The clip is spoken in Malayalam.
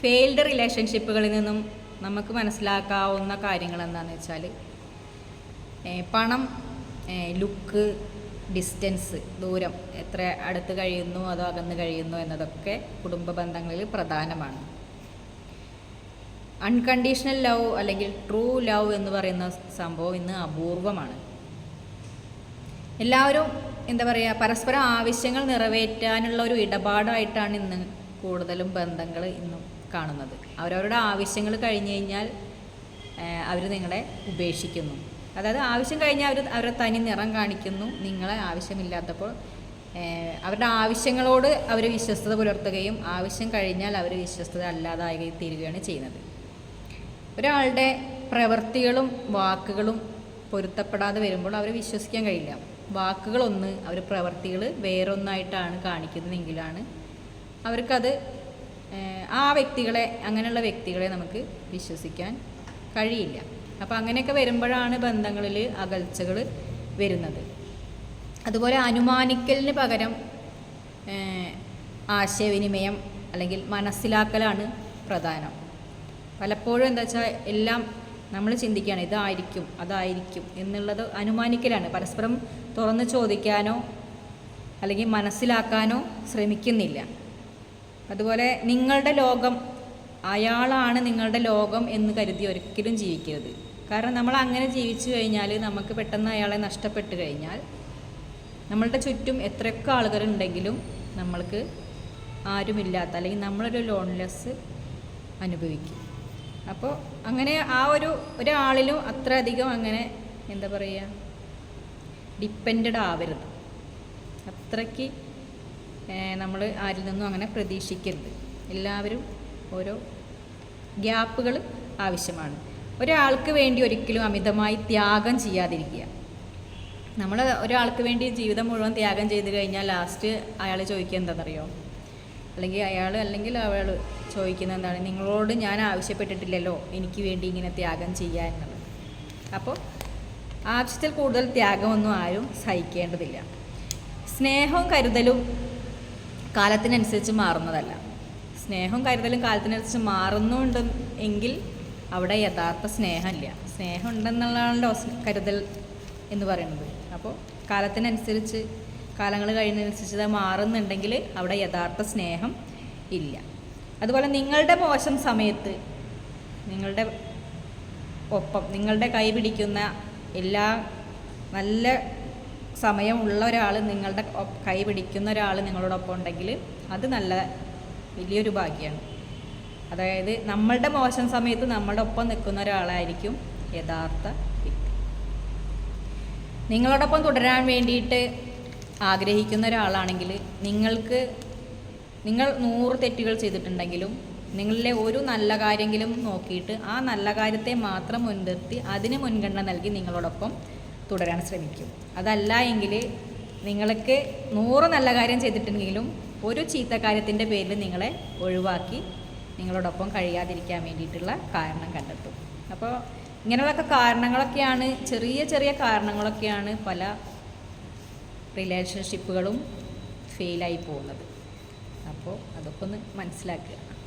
ഫെയിൽഡ് റിലേഷൻഷിപ്പുകളിൽ നിന്നും നമുക്ക് മനസ്സിലാക്കാവുന്ന കാര്യങ്ങൾ എന്താണെന്ന് വെച്ചാൽ പണം ലുക്ക് ഡിസ്റ്റൻസ് ദൂരം എത്ര അടുത്ത് കഴിയുന്നു അതോ അകന്ന് കഴിയുന്നു എന്നതൊക്കെ കുടുംബ ബന്ധങ്ങളിൽ പ്രധാനമാണ്. അൺകണ്ടീഷണൽ ലവ് അല്ലെങ്കിൽ ട്രൂ ലവ് എന്ന് പറയുന്ന സംഭവം ഇന്ന് അപൂർവമാണ്. എല്ലാവരും എന്താ പറയുക പരസ്പരം ആവശ്യങ്ങൾ നിറവേറ്റാനുള്ള ഒരു ഇടപാടായിട്ടാണ് ഇന്ന് കൂടുതലും ബന്ധങ്ങൾ ഇന്നും കാണുന്നത്. അവരവരുടെ ആവശ്യങ്ങൾ കഴിഞ്ഞു കഴിഞ്ഞാൽ അവർ നിങ്ങളെ ഉപേക്ഷിക്കുന്നു. അതായത് ആവശ്യം കഴിഞ്ഞാൽ അവർ അവരെ തനി നിറം കാണിക്കുന്നു. നിങ്ങളെ ആവശ്യമില്ലാത്തപ്പോൾ അവരുടെ ആവശ്യങ്ങളോട് അവർ വിശ്വസ്തത പുലർത്തുകയും ആവശ്യം കഴിഞ്ഞാൽ അവർ വിശ്വസ്തത അല്ലാതായി തീരുകയാണ് ചെയ്യുന്നത്. ഒരാളുടെ പ്രവൃത്തികളും വാക്കുകളും പൊരുത്തപ്പെടാതെ വരുമ്പോൾ അവരെ വിശ്വസിക്കാൻ കഴിയില്ല. വാക്കുകളൊന്ന് അവർ പ്രവൃത്തികൾ വേറൊന്നായിട്ടാണ് കാണിക്കുന്നതെങ്കിലാണ് അവർക്കത് ആ വ്യക്തികളെ അങ്ങനെയുള്ള വ്യക്തികളെ നമുക്ക് വിശ്വസിക്കാൻ കഴിയില്ല. അപ്പോൾ അങ്ങനെയൊക്കെ വരുമ്പോഴാണ് ബന്ധങ്ങളിൽ അകൽച്ചകൾ വരുന്നത്. അതുപോലെ അനുമാനിക്കലിന് പകരം ആശയവിനിമയം അല്ലെങ്കിൽ മനസ്സിലാക്കലാണ് പ്രധാനം. പലപ്പോഴും എന്താ വെച്ചാൽ എല്ലാം നമ്മൾ ചിന്തിക്കുകയാണ് ഇതായിരിക്കും അതായിരിക്കും എന്നുള്ളത് അനുമാനിക്കലാണ്. പരസ്പരം തുറന്ന് ചോദിക്കാനോ അല്ലെങ്കിൽ മനസ്സിലാക്കാനോ ശ്രമിക്കുന്നില്ല. അതുപോലെ നിങ്ങളുടെ ലോകം അയാളാണ് നിങ്ങളുടെ ലോകം എന്ന് കരുതി ഒരിക്കലും ജീവിക്കരുത്. കാരണം നമ്മൾ അങ്ങനെ ജീവിച്ചു കഴിഞ്ഞാൽ നമുക്ക് പെട്ടെന്ന് അയാളെ നഷ്ടപ്പെട്ട് കഴിഞ്ഞാൽ നമ്മളുടെ ചുറ്റും എത്രയൊക്കെ ആളുകളുണ്ടെങ്കിലും നമ്മൾക്ക് ആരുമില്ലാത്ത അല്ലെങ്കിൽ നമ്മളൊരു ലോൺലെസ് അനുഭവിക്കും. അപ്പോൾ അങ്ങനെ ആ ഒരു ഒരാളിലും അത്ര അധികം അങ്ങനെ എന്താ പറയുക? ഡിപ്പെൻഡ് ആവരുത്. അത്രയ്ക്ക് നമ്മൾ ആരിൽ നിന്നും അങ്ങനെ പ്രതീക്ഷിക്കരുത്. എല്ലാവരും ഓരോ ഗ്യാപ്പുകൾ ആവശ്യമാണ്. ഒരാൾക്ക് വേണ്ടി ഒരിക്കലും അമിതമായി ത്യാഗം ചെയ്യാതിരിക്കുക. നമ്മൾ ഒരാൾക്ക് വേണ്ടി ജീവിതം മുഴുവൻ ത്യാഗം ചെയ്ത് കഴിഞ്ഞാൽ ലാസ്റ്റ് അയാൾ ചോദിക്കുക എന്താണെന്നറിയോ അല്ലെങ്കിൽ അയാൾ അല്ലെങ്കിൽ അവൾ ചോദിക്കുന്നത് എന്താണ്? നിങ്ങളോട് ഞാൻ ആവശ്യപ്പെട്ടിട്ടില്ലല്ലോ എനിക്ക് വേണ്ടി ഇങ്ങനെ ത്യാഗം ചെയ്യുക എന്നുള്ളത് അപ്പോൾ ആവശ്യത്തിൽ കൂടുതൽ ത്യാഗമൊന്നും ആരും സഹിക്കേണ്ടതില്ല. സ്നേഹവും കരുതലും കാലത്തിനനുസരിച്ച് മാറുന്നതല്ല. സ്നേഹവും കരുതലും കാലത്തിനനുസരിച്ച് മാറുന്നുണ്ട് എങ്കിൽ അവിടെ യഥാർത്ഥ സ്നേഹമില്ല. സ്നേഹം കരുതൽ എന്ന് പറയുന്നത്. അപ്പോൾ കാലത്തിനനുസരിച്ച് കാലങ്ങൾ കഴിയുന്നതിനനുസരിച്ച് അത് മാറുന്നുണ്ടെങ്കിൽ അവിടെ യഥാർത്ഥ സ്നേഹം ഇല്ല. അതുപോലെ നിങ്ങളുടെ മോശം സമയത്ത് നിങ്ങളുടെ ഒപ്പം നിങ്ങളുടെ കൈ പിടിക്കുന്ന എല്ലാ നല്ല സമയമുള്ള ഒരാൾ നിങ്ങളുടെ കൈ പിടിക്കുന്ന ഒരാൾ നിങ്ങളോടൊപ്പം ഉണ്ടെങ്കിൽ അത് നല്ല വലിയൊരു ഭാഗ്യമാണ് അതായത് നമ്മളുടെ മോശം സമയത്ത് നമ്മളുടെ ഒപ്പം നിൽക്കുന്ന ഒരാളായിരിക്കും യഥാർത്ഥ വ്യക്തി. നിങ്ങളോടൊപ്പം തുടരാൻ വേണ്ടിയിട്ട് ആഗ്രഹിക്കുന്ന ഒരാളാണെങ്കിൽ നിങ്ങൾക്ക് നിങ്ങൾ നൂറ് തെറ്റുകൾ ചെയ്തിട്ടുണ്ടെങ്കിലും നിങ്ങളിലെ ഒരു നല്ല കാര്യമെങ്കിലും നോക്കിയിട്ട് ആ നല്ല കാര്യത്തെ മാത്രം മുൻനിർത്തി അതിന് മുൻഗണന നൽകി നിങ്ങളോടൊപ്പം തുടരാൻ ശ്രമിക്കും. അതല്ല എങ്കിൽ നിങ്ങൾക്ക് നൂറ് നല്ല കാര്യം ചെയ്തിട്ടുണ്ടെങ്കിലും ഒരു ചീത്ത കാര്യത്തിന്റെ പേരിൽ നിങ്ങളെ ഒഴിവാക്കി നിങ്ങളോടൊപ്പം കഴിയാതിരിക്കാൻ വേണ്ടിയിട്ടുള്ള കാരണം കണ്ടെത്തും. അപ്പോൾ ഇങ്ങനെയുള്ളൊക്കെ കാരണങ്ങളൊക്കെയാണ് ചെറിയ ചെറിയ കാരണങ്ങളൊക്കെയാണ് പല റിലേഷൻഷിപ്പുകളും ഫെയിലായി പോകുന്നത്. അപ്പോൾ അതൊക്കെ ഒന്ന് മനസ്സിലാക്കുക.